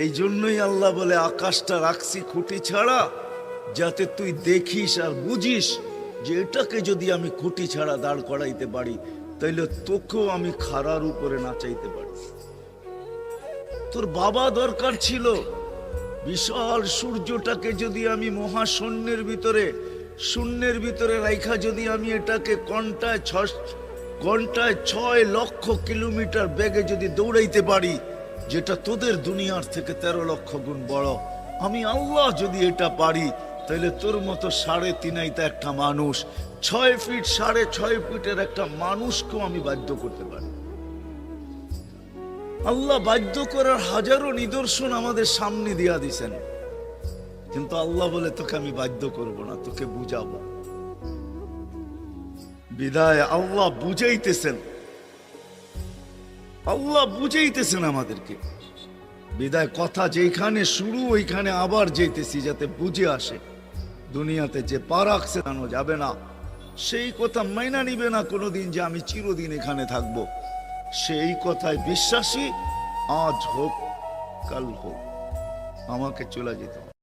এই জন্যই আল্লাহ বলে, আকাশটা রাখছি খুঁটি ছাড়া, যাতে তুই দেখিস আর বুঝিস যে এটাকে যদি আমি খুঁটি ছাড়া দাঁড় করাইতে পারি, তাইলে তোকেও আমি খারার উপরে নাচাইতে পারি। তোর বাবা দরকার ছিল, বিশাল সূর্যটাকে যদি আমি মহাশূন্যের ভিতরে, শূন্যের ভিতরে রাইখা যদি আমি এটাকে ঘন্টায় ছ ঘন্টায় ছয় লক্ষ কিলোমিটার বেগে যদি দৌড়াইতে পারি যেটা তোদের দুনিয়ার থেকে তেরো লক্ষ গুণ বড়। আমি আল্লাহ যদি এটা পারি, তাহলে তোর মতো সাড়ে তিনাইতে একটা মানুষ, ছয় ফিট, সাড়ে ছয় ফিটের একটা মানুষকেও আমি বাধ্য করতে পারি। আল্লাহ বাধ্য করার হাজারো নিদর্শন আমাদের সামনে দিয়া দিছেন। কিন্তু আল্লাহ বলে, তোকে আমি বাধ্য করব না, তোকে বুঝাবো। বিদায়, আল্লাহ বুঝাইতেছেন। আল্লাহ বুঝাইতেছেন আমাদেরকে। বিদায় কথা যেখানে শুরু, ওইখানে আবার যেতেছি যাতে বুঝে আসে। দুনিয়াতে যে পা রাখছে জানো যাবে না। সেই কথা মাইনা নিবে না কোনোদিন যে আমি চিরদিন এখানে থাকব। সেই কথায় বিশ্বাসী আজ হোক, কাল হোক। আমাকে চলে যেতে।